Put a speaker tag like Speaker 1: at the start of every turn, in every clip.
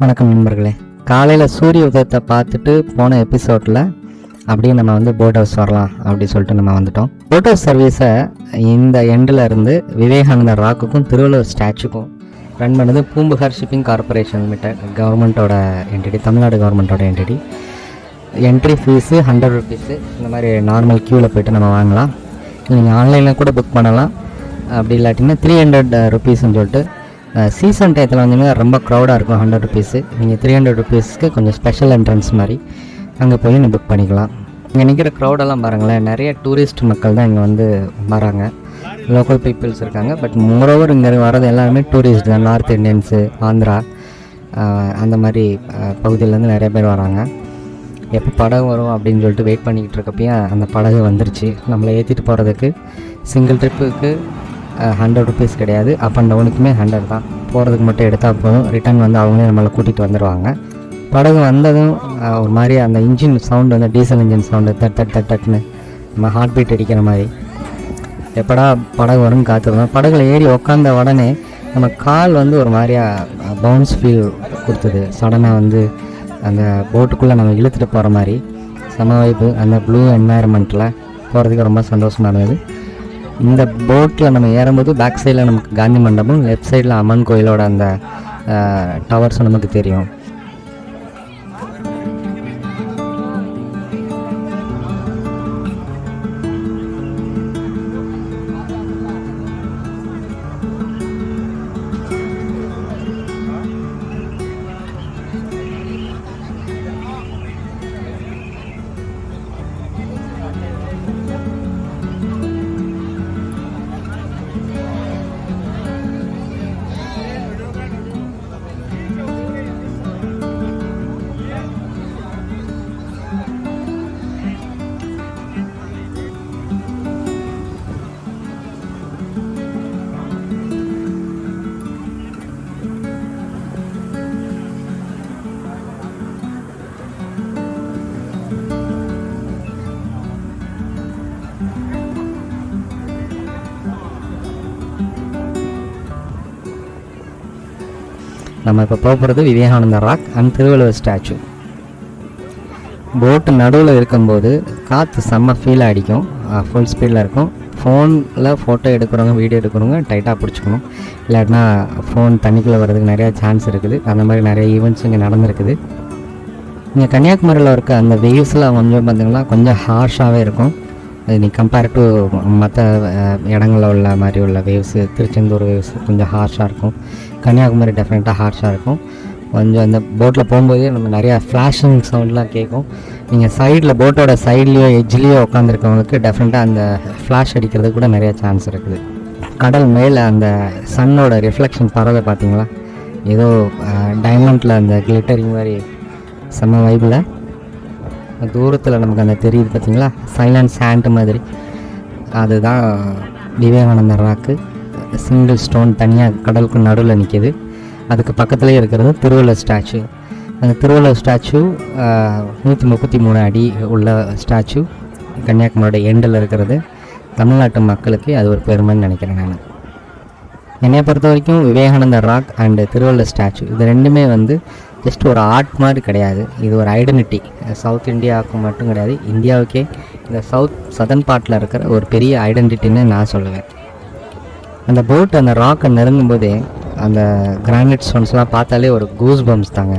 Speaker 1: வணக்கம் நண்பர்களே. காலையில் சூரிய உதயத்தை பார்த்துட்டு போன எபிசோடில் அப்படியே நம்ம வந்து போட் ஹவுஸ் வரலாம் அப்படி சொல்லிட்டு நம்ம வந்துட்டோம். போட் ஹவுஸ் சர்வீஸை இந்த எண்டில் இருந்து விவேகானந்தர் ராக்குக்கும் திருவள்ளுவர் ஸ்டாச்சுக்கும் ரன் பண்ணது பூம்புகார் ஷிப்பிங் கார்பரேஷன் லிமிட்ட கவர்மெண்ட்டோட என்டிடி தமிழ்நாடு கவர்மெண்ட்டோட NTT entry fees hundred rupees இந்த மாதிரி நார்மல் க்யூவில் போயிட்டு நம்ம வாங்கலாம். நீங்கள் ஆன்லைனில் கூட புக் பண்ணலாம். அப்படி இல்லாட்டின்னா த்ரீ ஹண்ட்ரட் ருபீஸ்ன்னு சொல்லிட்டு சீசன் டயத்தில் வந்தீங்கன்னா ரொம்ப க்ரௌடாக இருக்கும் ஹண்ட்ரட் ருபீஸு நீங்கள் த்ரீ ஹண்ட்ரட் ருபீஸ்க்கு கொஞ்சம் ஸ்பெஷல் என்ட்ரன்ஸ் மாதிரி அங்கே போய் நீங்கள் புக் பண்ணிக்கலாம். இங்கே நிற்கிற க்ரௌடெல்லாம் பாருங்களேன் நிறைய டூரிஸ்ட் மக்கள் தான் இங்கே வந்து வராங்க. லோக்கல் பீப்புள்ஸ் இருக்காங்க பட் மோரோவர் இங்கே வர்றது எல்லாருமே டூரிஸ்ட் தான் நார்த் இந்தியன்ஸு ஆந்திரா அந்த மாதிரி பகுதியிலேருந்து நிறைய பேர் வராங்க. எப்போ படகு வரும் அப்படின்னு சொல்லிட்டு வெயிட் பண்ணிக்கிட்டு இருக்கப்பயே அந்த படகு வந்துருச்சு. நம்மளை ஏற்றிட்டு போகிறதுக்கு சிங்கிள் ட்ரிப்புக்கு ஹண்ட்ரட் ருபீஸ் கிடையாது. அப் அண்ட் டவுனுக்குமே ஹண்ட்ரட் தான். போகிறதுக்கு மட்டும் எடுத்தால் போதும். ரிட்டர்ன் வந்து அவங்களே நம்மளை கூட்டிகிட்டு வந்துடுவாங்க படகு வந்ததும் ஒரு மாதிரி அந்த இன்ஜின் சவுண்டு வந்து diesel engine sound that that that தட்னு நம்ம ஹார்ட் பீட் அடிக்கிற மாதிரி. எப்படா படகு வரும்னு காத்திருந்தோம். படகுல ஏறி உக்காந்த உடனே நம்ம கால் வந்து ஒரு மாதிரியாக பவுன்ஸ் ஃபீல் கொடுத்தது. சடனாக வந்து அந்த போட்டுக்குள்ளே நம்ம இழுத்துட்டு போகிற மாதிரி. செம வைப்பு அந்த ப்ளூ என்வாயர்மெண்ட்டில் போகிறதுக்கு ரொம்ப சந்தோஷமாக இருந்தது. இந்த போட்டில் நம்ம ஏறும்போது பேக் சைடில் நமக்கு காந்தி மண்டபம் லெஃப்ட் சைடில் அம்மன் கோயிலோட அந்த டவர்ஸும் நமக்கு தெரியும். நம்ம இப்போ போகிறது Vivekanandar rock and Thiruvalluvar statue போட்டு நடுவில் இருக்கும்போது காற்று செம்ம ஃபீல் அடிக்கும். ஃபுல் ஸ்பீடில் இருக்கும். ஃபோனில் ஃபோட்டோ எடுக்கிறவங்க வீடியோ எடுக்கிறவங்க டைட்டாக பிடிச்சிக்கணும். இல்லாட்டினா ஃபோன் தண்ணிக்குள்ளே வர்றதுக்கு நிறையா சான்ஸ் இருக்குது. அந்த மாதிரி நிறைய ஈவெண்ட்ஸ் இங்கே நடந்திருக்குது. இங்கே கன்னியாகுமரியில் இருக்க அந்த வேவ்ஸ்லாம் கொஞ்சம் பார்த்தீங்கன்னா கொஞ்சம் ஹார்ஷாகவே இருக்கும். அது நீ கம்பேர் டு மற்ற இடங்களில் உள்ள மாதிரி உள்ள வேவ்ஸு திருச்செந்தூர் வேவ்ஸ் கொஞ்சம் ஹார்ஷாக இருக்கும். கன்னியாகுமரி டெஃபினட்டாக ஹார்ஷாக இருக்கும். கொஞ்சம் அந்த போட்டில் போகும்போதே நம்ம நிறையா ஃப்ளாஷிங் சவுண்ட்லாம் கேட்கும். நீங்கள் சைடில் போட்டோட சைட்லேயோ எட்ஜ்லேயோ உட்காந்துருக்கவங்களுக்கு டெஃபினட்டாக அந்த ஃப்ளாஷ் அடிக்கிறது கூட நிறைய சான்ஸ் இருக்குது. கடல் மேலே அந்த சன்னோட ரிஃப்ளெக்ஷன் பறவை பார்த்தீங்களா? ஏதோ டைமண்டில் அந்த கிளிட்டரிங் மாதிரி செம்ம வைபில் தூரத்தில் நமக்கு அந்த தெரியுது பார்த்தீங்களா? சைலண்ட் சாண்ட் மாதிரி. அதுதான் விவேகானந்தர் ராக்கு சிங்கிள் ஸ்டோன் தனியாக கடலுக்கு நடுவில் நிற்கிது அதுக்கு பக்கத்துலேயே இருக்கிறது திருவள்ளுவர் ஸ்டாச்சு அந்த திருவள்ளுவர் ஸ்டாச்சு நூற்றி முப்பத்தி மூணு அடி உள்ள ஸ்டாச்சு கன்னியாகுமரியோட எண்டில் இருக்கிறது. தமிழ்நாட்டு மக்களுக்கு அது ஒரு பெருமைன்னு நினைக்கிறேன் நான். என்னைய பொறுத்த வரைக்கும் Vivekanandar rock and Thiruvalluvar statue இது ரெண்டுமே வந்து ஜஸ்ட் ஒரு ஆர்ட் மாதிரி கிடையாது. இது ஒரு ஐடென்டிட்டி சவுத் இந்தியாவுக்கு மட்டும் கிடையாது. இந்தியாவுக்கே இந்த சவுத் சதன் பார்ட்டில் இருக்கிற ஒரு பெரிய ஐடென்டிட்டின்னு நான் சொல்லுவேன். அந்த போட் அந்த ராக்கை நெருங்கும் போதே அந்த கிரானைட் ஸ்டோன்ஸ்லாம் பார்த்தாலே ஒரு கூஸ் பம்ஸ் தாங்க.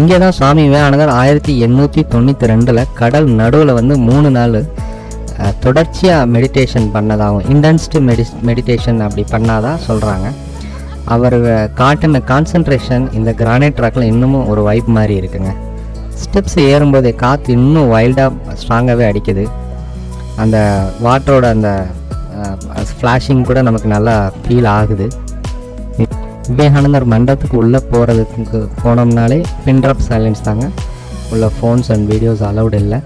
Speaker 1: இங்கே தான் சுவாமி விவேகானந்தர் ஆயிரத்தி எண்ணூற்றி தொண்ணூற்றி ரெண்டில் கடல் நடுவில் வந்து மூணு நாள் தொடர்ச்சியாக மெடிடேஷன் பண்ணதாகும் இன்டென்ஸ்டு மெடி மெடிடேஷன் அப்படி பண்ணாதான் சொல்கிறாங்க அவர் காட்டின கான்சன்ட்ரேஷன் இந்த கிரானைட் ட்ராக்கில் இன்னமும் ஒரு வைப் மாதிரி இருக்குங்க. ஸ்டெப்ஸ் ஏறும்போது காற்று இன்னும் வைல்டாக ஸ்ட்ராங்காகவே அடிக்குது. அந்த வாட்டரோட அந்த ஃப்ளாஷிங் கூட நமக்கு நல்லா ஃபீல் ஆகுது. விவேகானந்தர் மண்டபத்துக்கு உள்ளே போகிறதுக்கு போனோம்னாலே பின்ட்ராப் சைலன்ஸ் தாங்க. உள்ள ஃபோன்ஸ் அண்ட் வீடியோஸ் அலௌட் இல்லை.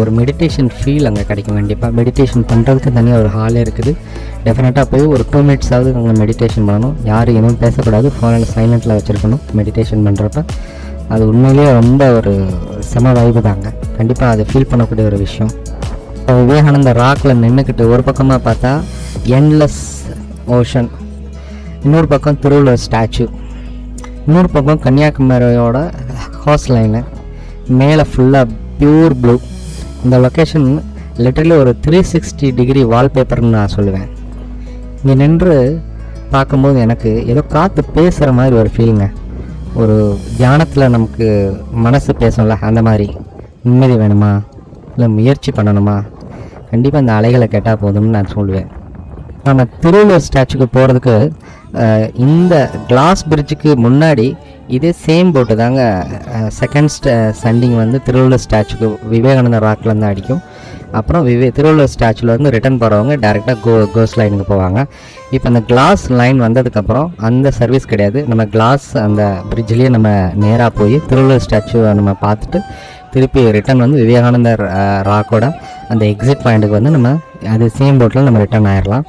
Speaker 1: ஒரு மெடிடேஷன் ஃபீல் அங்கே கிடைக்கும் கண்டிப்பாக மெடிடேஷன் பண்ணுறதுக்கு தனியாக ஒரு ஹாலே இருக்குது. டெஃபினட்டாக போய் ஒரு டூ மினிட்ஸாவது அங்கே மெடிடேஷன் பண்ணணும். யாரும் எதுவும் பேசக்கூடாது. ஃபோனில் சைலண்ட்டில் வச்சுருக்கணும். மெடிடேஷன் பண்ணுறப்ப அது உண்மையிலேயே ரொம்ப ஒரு செம வைப்பு தாங்க. கண்டிப்பாக அதை ஃபீல் பண்ணக்கூடிய ஒரு விஷயம். இப்போ ராக்கில் நின்றுக்கிட்டு ஒரு பக்கமாக பார்த்தா என்லெஸ் ஓஷன் இன்னொரு பக்கம் திருவள்ளுவர் ஸ்டாச்சு. இன்னொரு பக்கம் கன்னியாகுமரியோட ஹார்ஸ் லைனு மேலே ஃபுல்லாக பியூர் ப்ளூ இந்த லொக்கேஷன் லிட்டரலி ஒரு த்ரீ சிக்ஸ்டி டிகிரி வால்பேப்பர்னு நான் சொல்லுவேன். இங்கே நின்று பார்க்கும்போது எனக்கு ஏதோ காற்று பேசுகிற மாதிரி ஒரு ஃபீலுங்க ஒரு தியானத்தில் நமக்கு மனசு பேசும்ல அந்த மாதிரி. நிம்மதி வேணுமா? இல்லை முயற்சி பண்ணணுமா? கண்டிப்பாக இந்த அலைகளை கேட்டால் போதும்னு நான் சொல்லுவேன். நம்ம திருவள்ளுவர் ஸ்டாச்சுக்கு போகிறதுக்கு இந்த கிளாஸ் பிரிட்ஜுக்கு முன்னாடி இதே சேம் போட்டு தாங்க. செகண்ட் ஸ்ட சண்டிங் வந்து திருவள்ளுவர் ஸ்டாச்சுக்கு விவேகானந்தர் ராக்லேருந்து அடிக்கும். அப்புறம் விவே திருவள்ளுவர் ஸ்டாச்சுவில் இருந்து ரிட்டர்ன் போகிறவங்க டேரெக்டாக கோ கோஸ் லைனுக்கு போவாங்க. இப்போ அந்த கிளாஸ் லைன் வந்ததுக்கப்புறம் அந்த சர்வீஸ் கிடையாது. நம்ம கிளாஸ் அந்த பிரிட்ஜ்லேயே நம்ம நேராக போய் திருவள்ளுவர் ஸ்டாச்சுவை நம்ம பார்த்துட்டு திருப்பி ரிட்டர்ன் வந்து விவேகானந்தர் ராக்கோட அந்த எக்ஸிட் பாயிண்ட்டுக்கு வந்து நம்ம அது சேம் போட்டில் நம்ம ரிட்டர்ன் ஆயிடலாம்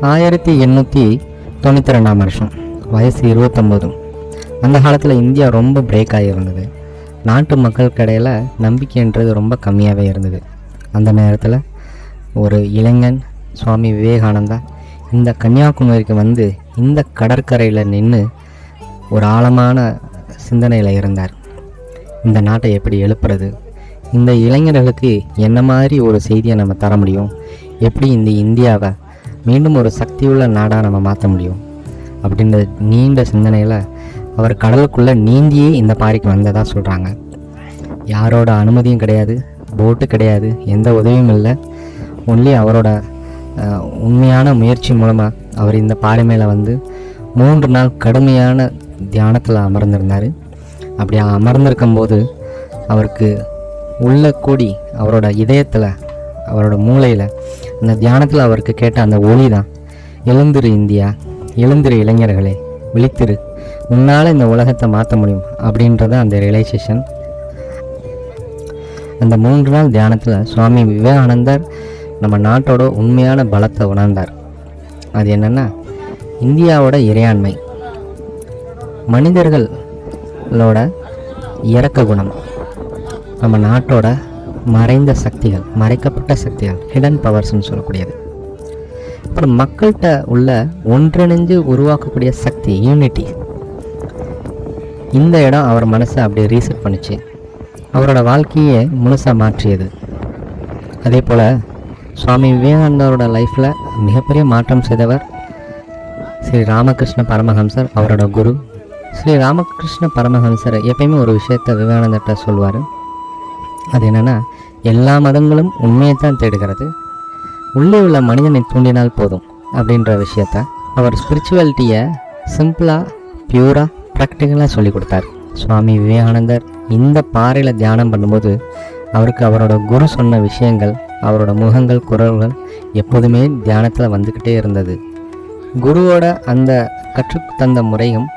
Speaker 1: ஆயிரத்தி எண்ணூற்றி தொண்ணூற்றி ரெண்டாம் வருஷம். வயசு இருபத்தொம்போது அந்த காலத்தில் இந்தியா ரொம்ப பிரேக் ஆகியிருந்தது நாட்டு மக்களுக்கிடையில் நம்பிக்கைன்றது ரொம்ப கம்மியாகவே இருந்தது. அந்த நேரத்தில் ஒரு இளைஞன் சுவாமி விவேகானந்தா இந்த கன்னியாகுமரிக்கு வந்து இந்த கடற்கரையில் நின்று ஒரு ஆழமான சிந்தனையில் இருந்தார். இந்த நாட்டை எப்படி எழுப்புறது? இந்த இளைஞர்களுக்கு என்ன மாதிரி ஒரு செய்தியை நம்ம தர முடியும்? எப்படி இந்த இந்தியாவை மீண்டும் ஒரு சக்தியுள்ள நாடாக நம்ம மாற்ற முடியும். அப்படின்ற நீண்ட சிந்தனையில் அவர் கடலுக்குள்ளே நீந்தியே இந்த பாறைக்கு வந்ததாக சொல்கிறாங்க யாரோட அனுமதியும் கிடையாது போட்டு கிடையாது எந்த உதவியும் இல்லை. ஒன்லி அவரோட உண்மையான முயற்சி மூலமாக அவர் இந்த பாறை மேலே வந்து மூன்று நாள் கடுமையான தியானத்தில் அமர்ந்திருந்தார். அப்படி அமர்ந்திருக்கும் போது அவருக்கு உள்ள கூடி அவரோட இதயத்தில் அவரோட மூளையில் அந்த தியானத்தில் அவருக்கு கேட்ட அந்த ஒளி தான் எழுந்திரு இந்தியா எழுந்திரு இளைஞர்களே விழித்திரு. உன்னால் இந்த உலகத்தை மாற்ற முடியும் அப்படின்றத அந்த ரியலைசேஷன் அந்த மூன்று நாள் தியானத்தில் சுவாமி விவேகானந்தர் நம்ம நாட்டோட உண்மையான பலத்தை உணர்ந்தார். அது என்னென்னா இந்தியாவோட இறையாண்மை மனிதர்களோட இறக்க குணம் நம்ம நாட்டோட மறைந்த சக்திகள் மறைக்கப்பட்ட சக்திகள் ஹிடன் பவர்ஸ்னு சொல்லக்கூடியது. அப்புறம் மக்கள்கிட்ட உள்ள ஒன்றிணைஞ்சு உருவாக்கக்கூடிய சக்தி யூனிட்டி இந்த இடம் அவர் மனசை அப்படியே ரீசெட் பண்ணிச்சு. அவரோட வாழ்க்கையை முழுசாக மாற்றியது. அதே போல் சுவாமி விவேகானந்தரோட லைஃப்பில் மிகப்பெரிய மாற்றம் செய்தவர் ஸ்ரீ ராமகிருஷ்ண பரமஹம்சர் அவரோட குரு. ஸ்ரீ ராமகிருஷ்ண பரமஹம்சர் எப்பயுமே ஒரு விஷயத்தை விவேகானந்தர்கிட்ட சொல்லுவார். அது என்னென்னா எல்லா மதங்களும் உண்மையை தான் தேடுகிறது. உள்ளே உள்ள மனிதனை தூண்டினால் போதும் அப்படின்ற விஷயத்த அவர் ஸ்பிரிச்சுவாலிட்டியை சிம்பிளாக பியூராக ப்ராக்டிக்கலாக சொல்லி கொடுத்தார். சுவாமி விவேகானந்தர் இந்த பாறையில் தியானம் பண்ணும்போது அவருக்கு அவரோட குரு சொன்ன விஷயங்கள் அவரோட முகங்கள் குரல்கள் எப்போதுமே தியானத்தில் வந்துக்கிட்டே இருந்தது. குருவோட அந்த கற்றுத்தந்த முறையும்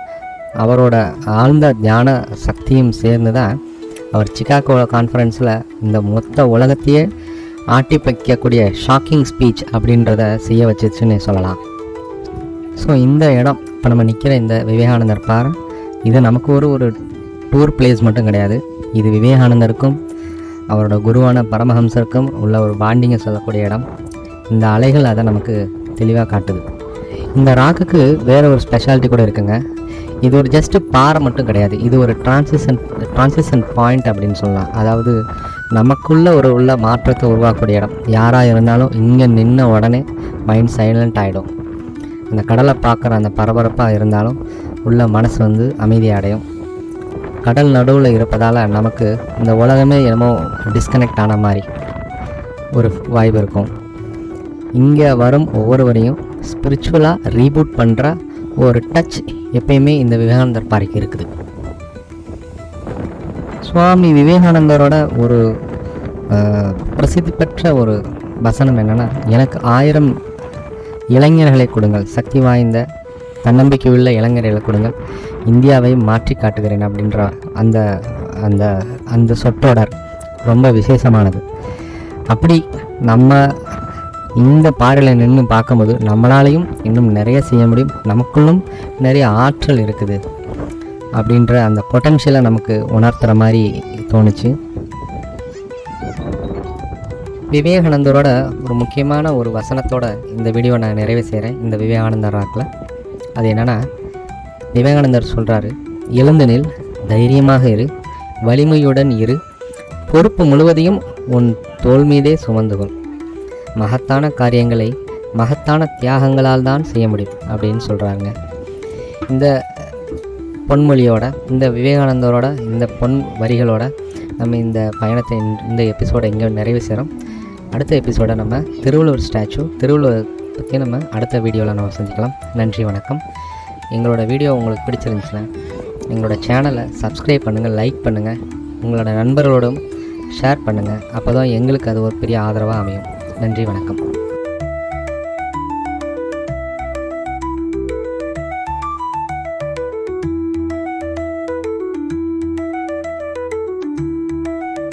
Speaker 1: அவரோட ஆழ்ந்த தியான சக்தியும் சேர்ந்து தான் அவர் சிகாகோ கான்ஃபரன்ஸில் இந்த மொத்த உலகத்தையே ஆட்டி வைக்கக்கூடிய ஷாக்கிங் ஸ்பீச் அப்படின்றத செய்ய வச்சிச்சுன்னு சொல்லலாம். ஸோ இந்த இடம் இப்போ நம்ம நிற்கிற இந்த விவேகானந்தர் பாறை இது நமக்கு ஒரு ஒரு டூர் பிளேஸ் மட்டும் கிடையாது. இது விவேகானந்தருக்கும் அவரோட குருவான பரமஹம்சருக்கும் உள்ள ஒரு பாண்டிங்கை சொல்லக்கூடிய இடம். இந்த அலைகள் அதை நமக்கு தெளிவாக காட்டுது. இந்த ராக்குக்கு வேற ஒரு ஸ்பெஷாலிட்டி கூட இருக்குங்க. இது ஒரு ஜஸ்ட்டு பாறை மட்டும் கிடையாது. இது ஒரு டிரான்சிஷன் டிரான்சிஷன் பாயிண்ட் அப்படின்னு சொல்லலாம். அதாவது நமக்குள்ள ஒரு உள்ள மாற்றத்தை உருவாக்கக்கூடிய இடம். யாராக இருந்தாலும் இங்கே நின்ன உடனே மைண்ட் சைலண்ட் ஆகிடும் அந்த கடலை பார்க்குற அந்த பரபரப்பாக இருந்தாலும் உள்ள மனசு வந்து அமைதி அடையும். கடல் நடுவில் இருப்பதால் நமக்கு இந்த உலகமே என்னமோ டிஸ்கனெக்ட் ஆன மாதிரி ஒரு வாய்ப்பு இருக்கும். இங்கே வரும் ஒவ்வொருவரையும் ஸ்பிரிச்சுவலாக ரீபூட் பண்ணுற ஒரு டச் எப்பயுமே இந்த விவேகானந்தர் பாறைக்கு இருக்குது. சுவாமி விவேகானந்தரோட ஒரு பிரசித்தி பெற்ற ஒரு வசனம் என்னென்னா எனக்கு ஆயிரம் இளைஞர்களை கொடுங்கள். சக்தி வாய்ந்த தன்னம்பிக்கையுள்ள இளைஞர்களை கொடுங்கள். இந்தியாவை மாற்றி காட்டுகிறேன் அப்படின்ற அந்த அந்த அந்த சொற்றொடர் ரொம்ப விசேஷமானது. அப்படி நம்ம இந்த பாறையில் நின்று பார்க்கும்போது நம்மளாலையும் இன்னும் நிறைய செய்ய முடியும். நமக்குள்ளும் நிறைய ஆற்றல் இருக்குது அப்படின்ற அந்த பொட்டன்ஷியலை நமக்கு உணர்த்துற மாதிரி தோணுச்சு. விவேகானந்தரோட ஒரு முக்கியமான ஒரு வசனத்தோட இந்த வீடியோ நான் நிறைவு செய்கிறேன் இந்த விவேகானந்தர் ராக்கில் அது என்னென்னா விவேகானந்தர் சொல்கிறாரு எழுந்தனில் தைரியமாக இரு வலிமையுடன் இரு. பொறுப்பு முழுவதையும் உன் தோல் மீதே சுமந்து கொள். மகத்தான காரியங்களை மகத்தான தியாகங்களால் தான் செய்ய முடியும் அப்படின்னு சொல்கிறாங்க இந்த பொன்மொழியோட இந்த விவேகானந்தரோட இந்த பொன் வரிகளோட நம்ம இந்த பயணத்தை இந்த- எபிசோடை இங்கே நிறைவு செய்கிறோம் அடுத்த எபிசோடை நம்ம திருவள்ளுவர் ஸ்டாச்சு திருவள்ளுவர் பற்றி நம்ம அடுத்த வீடியோவில் நம்ம செஞ்சுக்கலாம் நன்றி வணக்கம். எங்களோட வீடியோ உங்களுக்கு பிடிச்சிருந்துச்சுன்னா எங்களோட சேனலை சப்ஸ்கிரைப் பண்ணுங்கள் லைக் பண்ணுங்கள் உங்களோட நண்பர்களோடும் ஷேர் பண்ணுங்கள் அப்போ தான் எங்களுக்கு அது ஒரு பெரிய ஆதரவாக அமையும். நன்றி வணக்கம்.